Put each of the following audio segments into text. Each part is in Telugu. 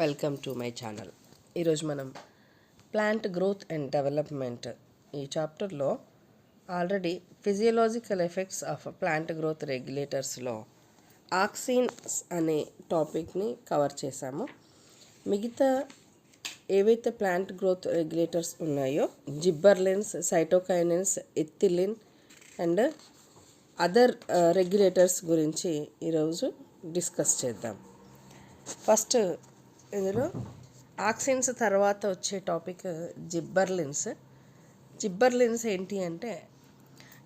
Welcome to my channel. ఈరోజు మనం ప్లాంట్ గ్రోత్ అండ్ డెవలప్మెంట్ ఈ చాప్టర్లో already physiological effects of plant growth రెగ్యులేటర్స్లో auxins అనే టాపిక్ని కవర్ చేశాము. మిగతా ఏవైతే ప్లాంట్ గ్రోత్ రెగ్యులేటర్స్ ఉన్నాయో gibberellins cytokinins ethylene and other regulators గురించి ఈరోజు డిస్కస్ చేద్దాం. ఫస్ట్ ఇందులో ఆక్సిన్స్ తర్వాత వచ్చే టాపిక్ జిబ్బర్లిన్స్ జిబ్బర్లిన్స్ ఏంటి అంటే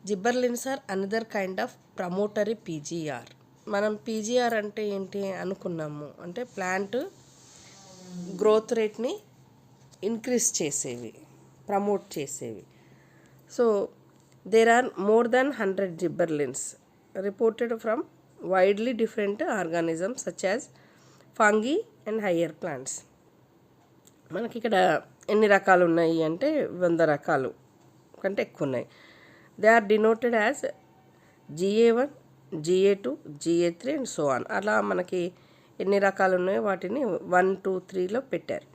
gibberellins are another kind of promotory PGR. మనం పీజీఆర్ అంటే ఏంటి అనుకున్నాము? అంటే ప్లాంట్ గ్రోత్ రేట్ని ఇంక్రీజ్ చేసేవి ప్రమోట్ చేసేవి. So there are more than hundred gibberellins reported from widely different organisms such as fungi and higher plants. మనకి ఇక్కడ ఎన్ని రకాలు ఉన్నాయి అంటే వంద రకాలు కంటే ఎక్కువ ఉన్నాయి they are denoted as GA one GA two GA three and so on అలా మనకి ఎన్ని రకాలు ఉన్నాయో వాటిని వన్ టూ త్రీలో పెట్టారు.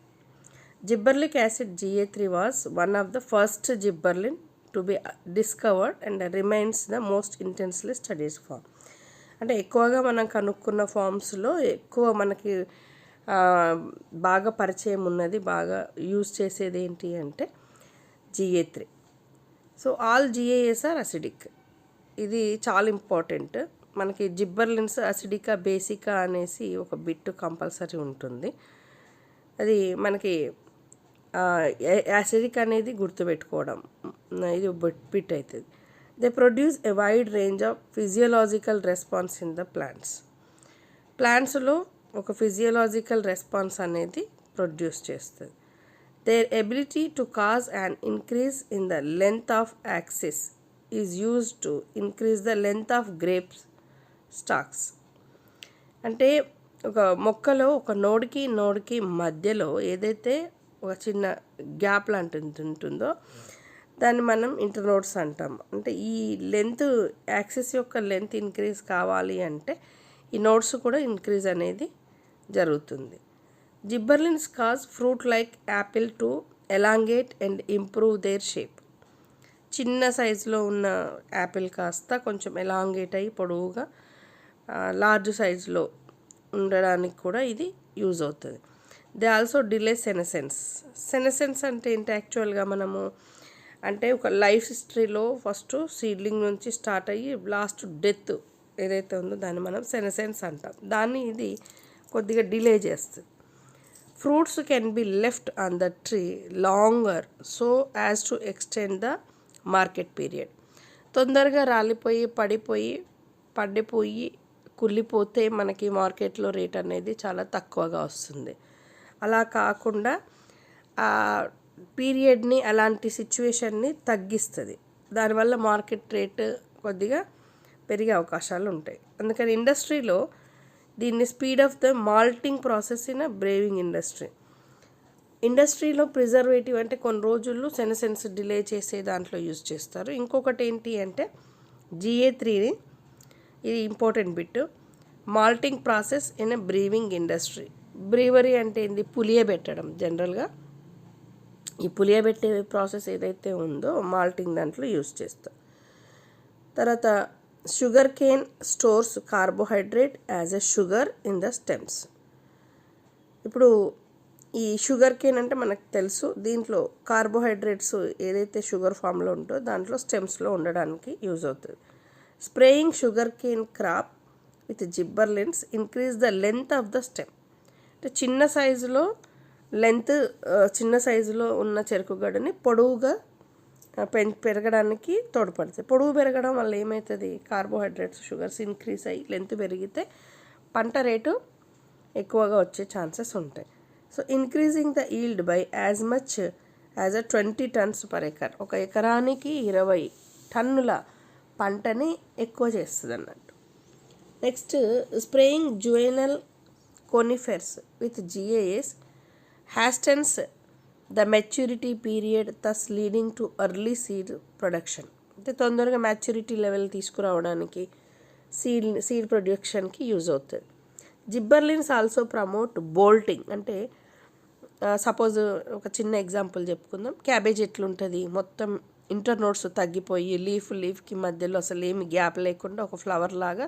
Gibberellic acid GA three was one of the first gibberellin to be discovered and remains the most intensely studies far అంటే ఎక్కువగా మనం కనుక్కున్న ఫామ్స్లో ఎక్కువ మనకి బాగా పరిచయం ఉన్నది బాగా యూజ్ చేసేది ఏంటి అంటే GA three. So all GAs are acidic. ఇది చాలా ఇంపార్టెంట్. మనకి జిబ్బర్లిన్స్ అసిడికా బేసికా అనేసి ఒక బిట్ కంపల్సరీ ఉంటుంది. అది మనకి యాసిడిక్ అనేది గుర్తుపెట్టుకోవడం ఇది బిట్ అవుతుంది they produce a wide range of physiological response in the plants ప్లాంట్స్లో ఒక ఫిజియోలాజికల్ రెస్పాన్స్ అనేది ప్రొడ్యూస్ చేస్తుంది. Their ability to cause and increase in the length of axis is use to increase the length of grapes stalks అంటే ఒక మొక్కలో ఒక నోడికి నోడ్కి మధ్యలో ఏదైతే ఒక చిన్న గ్యాప్ లాంటిది ఉంటుందో దాన్ని మనం ఇంటర్నోడ్స్ అంటాం. అంటే ఈ లెంత్ యాక్సెస్ యొక్క లెంత్ ఇంక్రీజ్ కావాలి అంటే ఈ నోట్స్ కూడా ఇంక్రీజ్ అనేది జరుగుతుంది. Gibberellins cause fruit like apple to elongate and improve their shape. చిన్న సైజులో ఉన్న యాపిల్ కాస్త కొంచెం ఎలాంగేట్ అయ్యి పొడవుగా లార్జ్ సైజులో ఉండడానికి కూడా ఇది యూజ్ అవుతుంది. They also delay senescence. Senescence అంటే ఏంటి? యాక్చువల్గా మనము అంటే ఒక లైఫ్ హిస్టరీలో ఫస్ట్ సీడ్లింగ్ నుంచి స్టార్ట్ అయ్యి లాస్ట్ డెత్ ఏదైతే ఉందో దాన్ని మనం సెనసెన్స్ అంటాం. దాన్ని ఇది కొద్దిగా డిలే చేస్తుంది. Fruits can be left on the tree longer so as to extend the market period. తొందరగా రాలిపోయి పడిపోయి పడిపోయి కుళ్ళిపోతే మనకి మార్కెట్లో రేట్ అనేది చాలా తక్కువగా వస్తుంది. అలా కాకుండా పీరియడ్ని అలాంటి సిచ్యువేషన్ని తగ్గిస్తుంది. దానివల్ల మార్కెట్ రేట్ కొద్దిగా పెరిగే అవకాశాలు ఉంటాయి. అందుకని ఇండస్ట్రీలో దీన్ని speed of the malting process in brewing industry. ఇండస్ట్రీలో ప్రిజర్వేటివ్ అంటే కొన్ని రోజుల్లో సెనసెన్స్ డిలే చేసే దాంట్లో యూజ్ చేస్తారు. ఇంకొకటి ఏంటి అంటే జిఏ త్రీని ఇది important bit malting process in a brewing industry. Brewery అంటే ఏంది? పులియబెట్టడం జనరల్గా. ఈ పులియబెట్టే ప్రాసెస్ ఏదైతే ఉందో మాల్టింగ్ దాంట్లో యూజ్ చేస్తాం. తర్వాత sugar cane stores carbohydrate as a sugar in the stems. ఇప్పుడు ఈ షుగర్ కేన్ అంటే మనకు తెలుసు దీంట్లో కార్బోహైడ్రేట్స్ ఏదైతే షుగర్ ఫామ్లో ఉంటో దాంట్లో స్టెమ్స్లో ఉండడానికి యూజ్ అవుతుంది. Spraying sugar cane crop with gibberellins increase the length of the stem. అంటే చిన్న సైజులో లెంత్ చిన్న సైజులో ఉన్న చెరుకు గడ్డని పొడవుగా ఆ, పెం పెరగడానికి తోడ్పడుతుంది పొడవు పెరగడం వల్ల ఏమవుతుంది కార్బోహైడ్రేట్స్ షుగర్స్ ఇంక్రీజ్ అయ్యి లెంత్ పెరిగితే పంట రేటు ఎక్కువగా వచ్చే ఛాన్సెస్ ఉంటాయి. So increasing the yield by as much as a twenty tons per acre ఒక ఎకరానికి ఇరవై టన్నుల పంటని ఎక్కువ చేస్తుంది అన్నట్టు next spraying juvenile conifers with GAs hastens the maturity period thus leading to early seed production అంటే తొందరగా మెచ్యూరిటీ లెవెల్ తీసుకురావడానికి సీడ్ సీడ్ ప్రొడక్షన్కి యూజ్ అవుతుంది. జిబ్బర్లిన్స్ ఆల్సో ప్రమోట్ బోల్టింగ్ అంటే సపోజ్ ఒక చిన్న ఎగ్జాంపుల్ చెప్పుకుందాం. క్యాబేజ్ ఎట్లుంటుంది? మొత్తం ఇంటర్ నోట్స్ తగ్గిపోయి లీఫ్ లీఫ్కి మధ్యలో అసలు ఏమి గ్యాప్ లేకుండా ఒక ఫ్లవర్ లాగా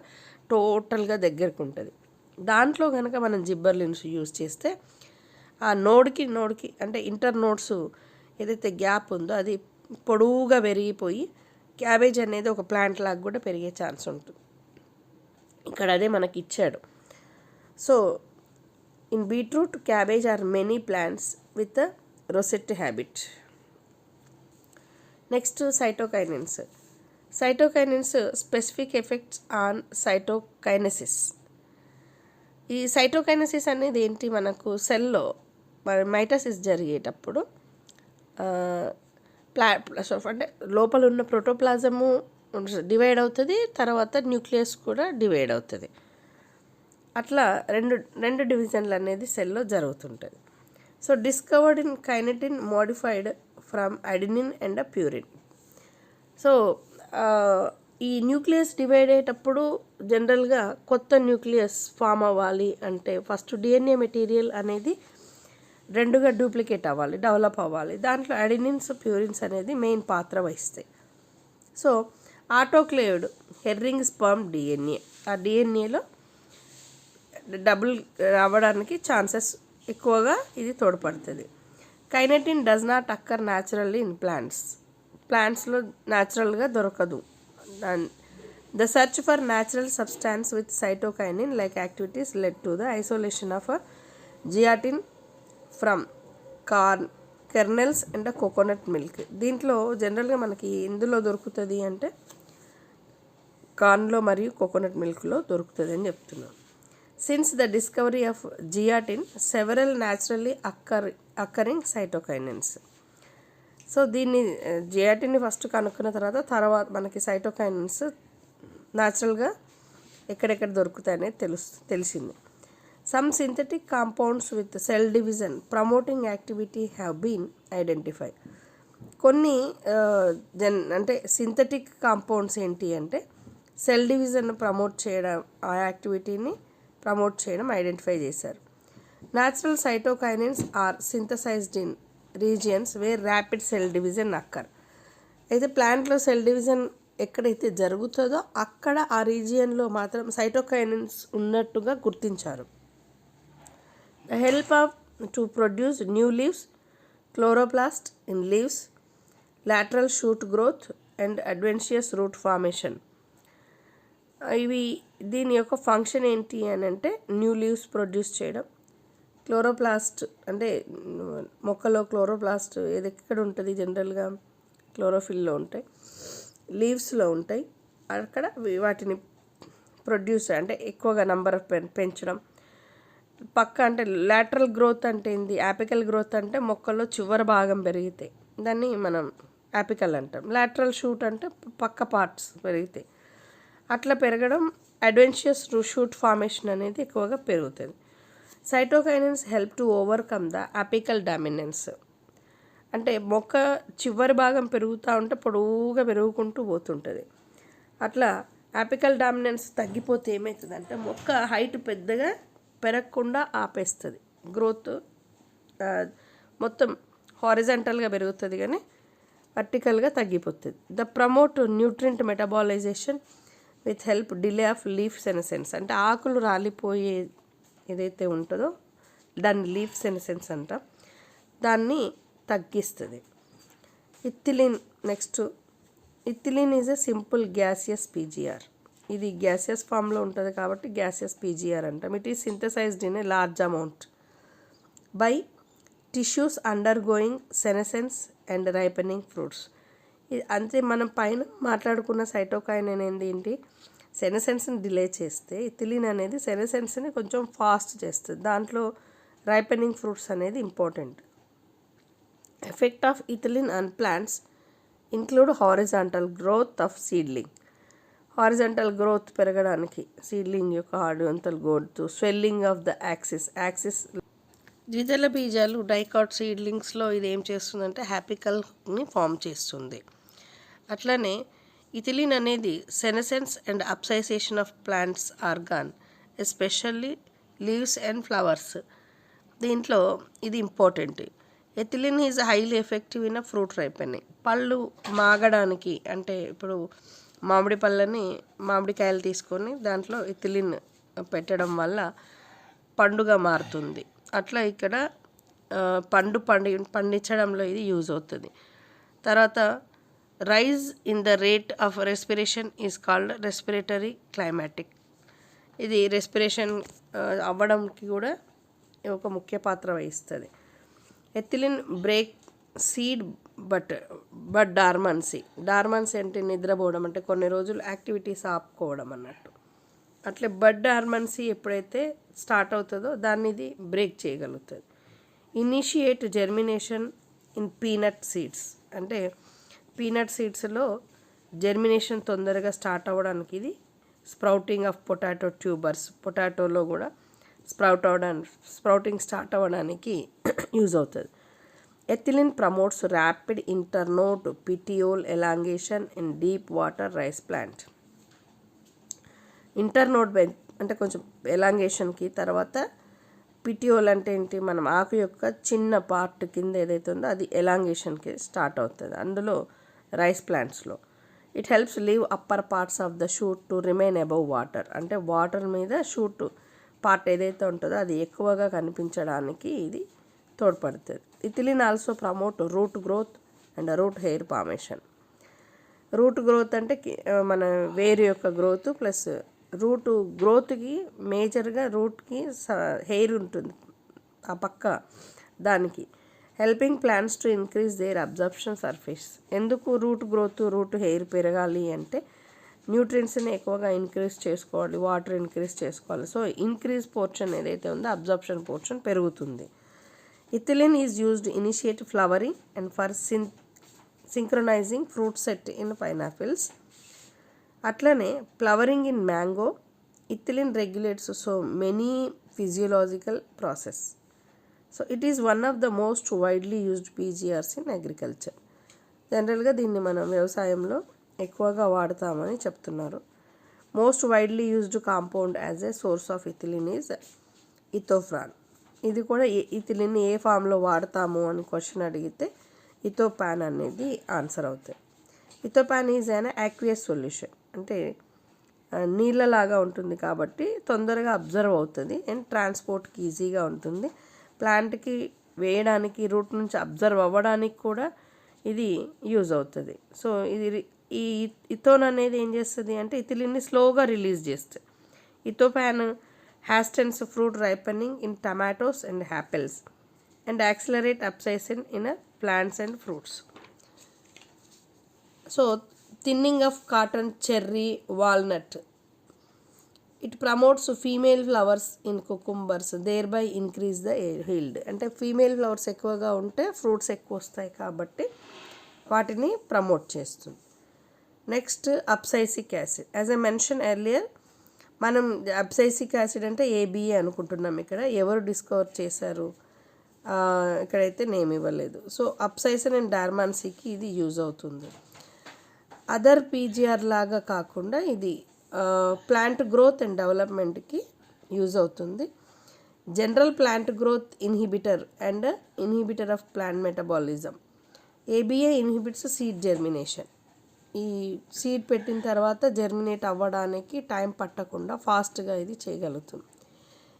టోటల్గా దగ్గరకు ఉంటుంది. దాంట్లో కనుక మనం జిబ్బర్లిన్స్ యూజ్ చేస్తే ఆ నోడ్కి నోడ్కి అంటే ఇంటర్ నోడ్స్ ఏదైతే గ్యాప్ ఉందో అది పొడవుగా పెరిగిపోయి క్యాబేజ్ అనేది ఒక ప్లాంట్ లాగా కూడా పెరిగే ఛాన్స్ ఉంటుంది. ఇక్కడ అదే మనకి ఇచ్చాడు. So in beetroot cabbage are many plants with rosette habit. Next cytokinins. Cytokinins specific effects on cytokinesis. ఈ సైటోకైనసిస్ అనేది ఏంటి? మనకు సెల్లో మైటసిస్ జరిగేటప్పుడు ప్లా సో అంటే లోపల ఉన్న ప్రోటోప్లాజము డివైడ్ అవుతుంది తర్వాత న్యూక్లియస్ కూడా డివైడ్ అవుతుంది. అట్లా రెండు రెండు డివిజన్లు అనేది సెల్లో జరుగుతుంటుంది. So discovered in kinetin modified from adenine and purine. So ఈ న్యూక్లియస్ డివైడ్ అయ్యేటప్పుడు జనరల్గా కొత్త న్యూక్లియస్ ఫామ్ అవ్వాలి అంటే ఫస్ట్ డిఎన్ఏ మెటీరియల్ అనేది రెండుగా డూప్లికేట్ అవ్వాలి డెవలప్ అవ్వాలి. దాంట్లో అడినిన్స్ ప్యూరిన్స్ అనేది మెయిన్ పాత్ర వహిస్తాయి. So autoclaved herring sperm DNA. ఆ డిఎన్ఏలో డబుల్ రావడానికి ఛాన్సెస్ ఎక్కువగా ఇది తోడ్పడుతుంది. Kinetin does not occur naturally in plants. ప్లాంట్స్లో న్యాచురల్గా దొరకదు. The search for natural substance with cytokinin like activities led to the isolation of zeatin from corn kernels and coconut milk. దీంట్లో జనరల్గా మనకి ఎందులో దొరుకుతుంది అంటే కార్న్లో మరియు కోకోనట్ మిల్క్లో దొరుకుతుంది అని చెప్తున్నాం since the discovery of zeatin several naturally occur occurring cytokinins so దీన్ని జియాటిన్ని ఫస్ట్ కనుక్కున్న తర్వాత తర్వాత మనకి సైటోకైనిన్స్ న్యాచురల్గా ఎక్కడెక్కడ దొరుకుతాయనేది తెలుసు తెలిసింది. Some synthetic compounds with cell division promoting activity have been identified. కొన్ని జన్ అంటే సింథటిక్ కాంపౌండ్స్ ఏంటి అంటే సెల్ డివిజన్ ప్రమోట్ చేయడం ఆ యాక్టివిటీని ప్రమోట్ చేయడం ఐడెంటిఫై చేశారు. Natural cytokinins are synthesized in regions where rapid cell division occur అయితే ప్లాంట్లో సెల్ డివిజన్ ఎక్కడైతే జరుగుతుందో అక్కడ ఆ రీజియన్లో మాత్రం సైటోకైనిన్స్ ఉన్నట్టుగా గుర్తించారు. The help of to produce new leaves chloroplast in leaves lateral shoot growth and adventitious root formation ఇవి దీని యొక్క ఫంక్షన్ ఏంటి అని అంటే న్యూ లీవ్స్ ప్రొడ్యూస్ చేయడం. క్లోరోప్లాస్ట్ అంటే మొక్కలో క్లోరోప్లాస్ట్ ఏది ఎక్కడ ఉంటుంది జనరల్గా క్లోరోఫిల్లో ఉంటాయి. లీవ్స్లో ఉంటాయి. అక్కడ వాటిని ప్రొడ్యూస్ అంటే ఎక్కువగా నంబర్ పెంచడం. పక్క అంటే లాటరల్ గ్రోత్ అంటే ఏంది? యాపికల్ గ్రోత్ అంటే మొక్కల్లో చివరి భాగం పెరిగితే దాన్ని మనం యాపికల్ అంటాం. లాటరల్ షూట్ అంటే పక్క పార్ట్స్ పెరిగితే. అట్లా పెరగడం అడ్వెంచర్స్ షూట్ ఫార్మేషన్ అనేది ఎక్కువగా పెరుగుతుంది. Cytokinins help to overcome the apical dominance అంటే మొక్క చివరి భాగం పెరుగుతూ ఉంటే పొడవుగా పెరుగుకుంటూ పోతుంటుంది. అట్లా యాపికల్ డామినెన్స్ తగ్గిపోతే ఏమవుతుందంటే మొక్క హైట్ పెద్దగా పెరగకుండా ఆపేస్తుంది. గ్రోత్ మొత్తం హారిజంటల్గా పెరుగుతుంది కానీ వర్టికల్గా తగ్గిపోతుంది. The promote nutrient metabolization with help delay of leaf senescence అంటే ఆకులు రాలిపోయే ఏదైతే ఉంటుందో దాన్ని లీఫ్ సెనసెన్స్ అంటాం. దాన్ని తగ్గిస్తుంది. Ethylene next ethylene is a simple gaseous PGR ఇది గ్యాసియస్ ఫామ్లో ఉంటుంది కాబట్టి గ్యాసియస్ పీజీఆర్ అంటాం. It is synthesized in a large amount by tissues undergoing senescence and ripening fruits ఇది అంతే మనం పైన మాట్లాడుకున్న సైటోకైన్ అనేది ఏంటి? సెనసెన్స్ని డిలే చేస్తే ఇథిలిన్ అనేది సెనసెన్స్ని కొంచెం ఫాస్ట్ చేస్తుంది. దాంట్లో రైపెనింగ్ ఫ్రూట్స్ అనేది important effect of ethylene and plants include horizontal growth of seedling horizontal growth పెరగడానికి సీడ్లింగ్ యొక్క horizontal growth swelling of the axis axis ద్విదళ బీజాలు డైకాట్ సీడ్లింగ్స్లో ఇది ఏం చేస్తుందంటే హ్యాపికల్ని ఫామ్ చేస్తుంది. అట్లనే ఇథిలిన్ అనేది senescence and abscission of plants organ especially leaves and flowers. దీంట్లో ఇది important. Ethylene is highly effective in fruit ripening పళ్ళు మాగడానికి అంటే ఇప్పుడు మామిడి పళ్ళని మామిడికాయలు తీసుకొని దాంట్లో ఎథిలిన్ పెట్టడం వల్ల పండుగ మారుతుంది. అట్లా ఇక్కడ పండు పండి పండించడంలో ఇది యూజ్ అవుతుంది. తర్వాత rise in the rate of respiration is called respiratory climatic. ఇది రెస్పిరేషన్ అవ్వడానికి కూడా ఒక ముఖ్య పాత్ర వహిస్తుంది. Ethylene break seed but but dormancy. Dormancy అంటే నిద్రపోవడం అంటే కొన్ని రోజులు యాక్టివిటీస్ ఆపుకోవడం అన్నట్టు. అట్లే బడ్ డార్మన్సీ ఎప్పుడైతే స్టార్ట్ అవుతుందో దాన్ని ఇది బ్రేక్ చేయగలుగుతుంది. Initiate germination in peanut seeds. అంటే పీనట్ సీడ్స్లో జెర్మినేషన్ తొందరగా స్టార్ట్ అవ్వడానికి ఇది స్ప్రౌటింగ్ ఆఫ్ పొటాటో ట్యూబర్స్. పొటాటోలో కూడా స్ప్రౌట్ అవ్వడానికి స్ప్రౌటింగ్ స్టార్ట్ అవ్వడానికి యూజ్ అవుతుంది. Ethylene promotes rapid internode petiole elongation in deep water rice plant internode అంటే కొంచెం ఎలాంగేషన్కి తర్వాత పిటియోల్ అంటే ఏంటి? మనం ఆకు యొక్క చిన్న పార్ట్ కింద ఏదైతే ఉందో అది ఎలాంగేషన్కి స్టార్ట్ అవుతుంది. అందులో rice ప్లాంట్స్లో it helps leave upper parts of the shoot to remain above water అంటే వాటర్ మీద షూట్ పార్ట్ ఏదైతే ఉంటుందో అది ఎక్కువగా కనిపించడానికి ఇది తోడ్పడుతుంది. Ethylene also promote root growth and root hair formation root growth అంటే మన వేరు యొక్క గ్రోత్ ప్లస్ రూట్ గ్రోత్కి మేజర్గా రూట్కి హెయిర్ ఉంటుంది ఆ పక్క దానికి. Helping plants to increase their absorption surface ఎందుకు రూట్ గ్రోత్ రూట్ హెయిర్ పెరగాలి అంటే న్యూట్రియంట్స్ని ఎక్కువగా ఇంక్రీజ్ చేసుకోవాలి వాటర్ ఇంక్రీజ్ చేసుకోవాలి. సో ఇంక్రీజ్ పోర్షన్ ఏదైతే ఉందో అబ్జర్ప్షన్ పోర్షన్ పెరుగుతుంది. Ethylene used to initiate flowering and for syn synchronizing fruit set in pineapples అట్లనే flowering in mango ethylene regulates so many physiological process so it is one of the most widely used PGRs in agriculture జనరల్గా దీన్ని మనం వ్యవసాయంలో ఎక్కువగా వాడతామని చెప్తున్నారు. Most widely used compound as a source of ethylene is ethephon ఇది కూడా ఇతిలిని ఏ ఫామ్లో వాడతాము అని క్వశ్చన్ అడిగితే ఇథోపాన్ అనేది ఆన్సర్ అవుతుంది ethephon is an aqueous solution అంటే నీళ్ళలాగా ఉంటుంది కాబట్టి తొందరగా అబ్జర్వ్ అవుతుంది. అండ్ ట్రాన్స్పోర్ట్కి ఈజీగా ఉంటుంది. ప్లాంట్కి వేయడానికి రూట్ నుంచి అబ్జర్వ్ అవ్వడానికి కూడా ఇది యూజ్ అవుతుంది. సో ఇది ఈ ఇథోన్ అనేది ఏం చేస్తుంది అంటే ఇథిలిన్ని స్లోగా రిలీజ్ చేస్తుంది. Ethephon hastens fruit ripening in tomatoes and apples and accelerate abscission in plants and fruits so thinning of cotton cherry walnut it promotes female flowers in cucumbers thereby increase the yield అంటే ఫీమేల్ ఫ్లవర్స్ ఎక్కువగా ఉంటే ఫ్రూట్స్ ఎక్కువ వస్తాయి కాబట్టి వాటిని ప్రమోట్ చేస్తుంది. Next abscisic acid as a mention earlier మనం అబ్సైసిక్ యాసిడ్ అంటే ఏబిఏ అనుకుంటున్నాం ఇక్కడ. ఎవరు డిస్కవర్ చేశారు? ఇక్కడైతే నేమ్ ఇవ్వలేదు. సో అప్సైసన్ అండ్ డార్మాన్సీకి ఇది యూజ్ అవుతుంది. అదర్ పీజీఆర్ లాగా కాకుండా ఇది ప్లాంట్ గ్రోత్ అండ్ డెవలప్మెంట్కి యూజ్ అవుతుంది. General plant growth inhibitor and inhibitor of plant metabolism ABA inhibits seed germination ఈ సీడ్ పెట్టిన తర్వాత జర్మినేట్ అవ్వడానికి టైం పట్టకుండా ఫాస్ట్గా ఇది చేయగలుగుతుంది.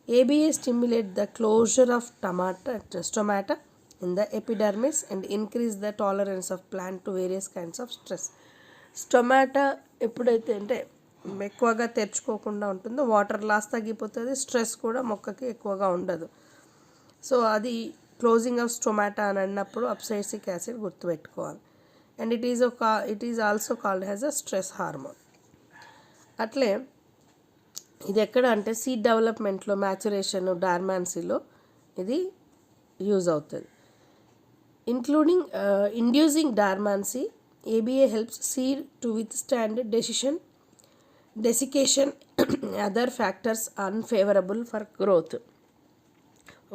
ABA stimulate the closure of tomato tomato in the epidermis and increase the tolerance of plant to various kinds of stress stomata ఎప్పుడైతే అంటే ఎక్కువగా తెరుచుకోకుండా ఉంటుందో వాటర్ లాస్ తగ్గిపోతుంది స్ట్రెస్ కూడా మొక్కకి ఎక్కువగా ఉండదు. సో అది క్లోజింగ్ ఆఫ్ స్టొమాటా అని అన్నప్పుడు అప్సైసిక్ యాసిడ్ గుర్తుపెట్టుకోవాలి. అండ్ ఇట్ ఈజ్ ఒక it is also called has a stress hormone అట్లే ఇది ఎక్కడ అంటే సీడ్ డెవలప్మెంట్లో మ్యాచురేషన్ డార్మాన్సీలో ఇది యూజ్ అవుతుంది. Including inducing dormancy ABA helps seed to withstand decision desiccation other factors unfavourable for growth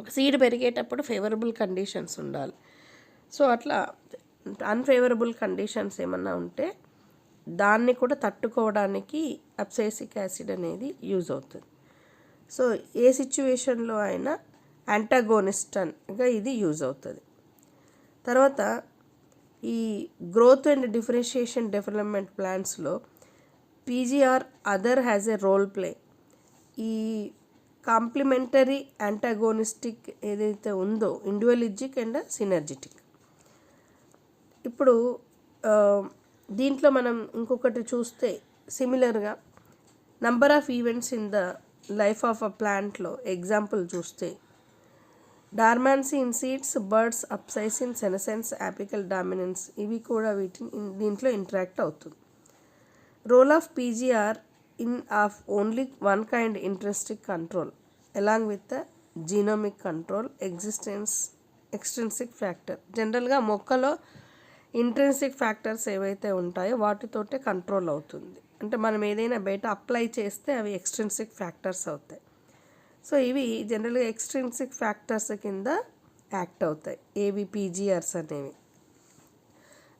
ఒక సీడ్ పెరిగేటప్పుడు ఫేవరబుల్ కండిషన్స్ ఉండాలి. సో అట్లా అన్ఫేవరబుల్ కండిషన్స్ ఏమన్నా ఉంటే దాన్ని కూడా తట్టుకోవడానికి అప్సైసిక్ యాసిడ్ అనేది యూజ్ అవుతుంది. సో ఏ సిచ్యువేషన్లో అయినా యాంటాగోనిస్టన్గా ఇది యూజ్ అవుతుంది. తర్వాత ఈ growth and differentiation development ప్లాన్స్లో PGR other has a role play ఈ కాంప్లిమెంటరీ యాంటాగోనిస్టిక్ ఏదైతే ఉందో ఇండివిజువలిజిక్ అండ్ సినర్జిటిక్ ఇప్పుడు దీంట్లో మనం ఇంకొకటి చూస్తే సిమిలర్గా number of events in the life of a ప్లాంట్లో ఎగ్జాంపుల్ చూస్తే dormancy in seeds buds abscise in senescence apical dominance ఇవి కూడా వీటిని దీంట్లో ఇంటరాక్ట్ అవుతుంది. Role of PGR in of only one kind intrinsic control along with the genomic control existence extrinsic factor జనరల్గా మొక్కలో ఇంట్రెన్సిక్ ఫ్యాక్టర్స్ ఏవైతే ఉంటాయో వాటితోటే కంట్రోల్ అవుతుంది. అంటే మనం ఏదైనా బయట అప్లై చేస్తే అవి ఎక్స్ట్రెన్సిక్ ఫ్యాక్టర్స్ అవుతాయి. సో ఇవి జనరల్గా ఎక్స్ట్రెన్సిక్ ఫ్యాక్టర్స్ కింద యాక్ట్ అవుతాయి. ఏవి పీజీఆర్స్ అనేవి.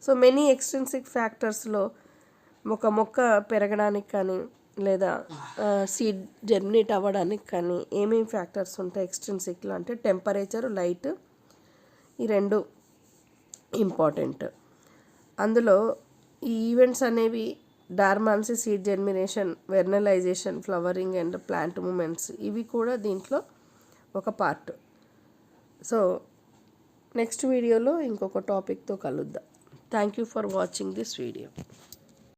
సో మెనీ ఎక్స్ట్రెన్సిక్ ఫ్యాక్టర్స్లో ఒక మొక్క పెరగడానికి కానీ లేదా సీడ్ జర్మినేట్ అవ్వడానికి కానీ ఏమేమి ఫ్యాక్టర్స్ ఉంటాయి ఎక్స్ట్రెన్సిక్లో అంటే టెంపరేచర్ లైట్ ఈ రెండు ఇంపార్టెంట్ అందులో ఈ ఈవెంట్స్ అనేవి dormancy seed germination vernalisation flowering and plant movements ఇవి కూడా దీంట్లో ఒక పార్ట్ సో నెక్స్ట్ వీడియోలో ఇంకొక టాపిక్తో కలుద్దాం. Thank you for watching this video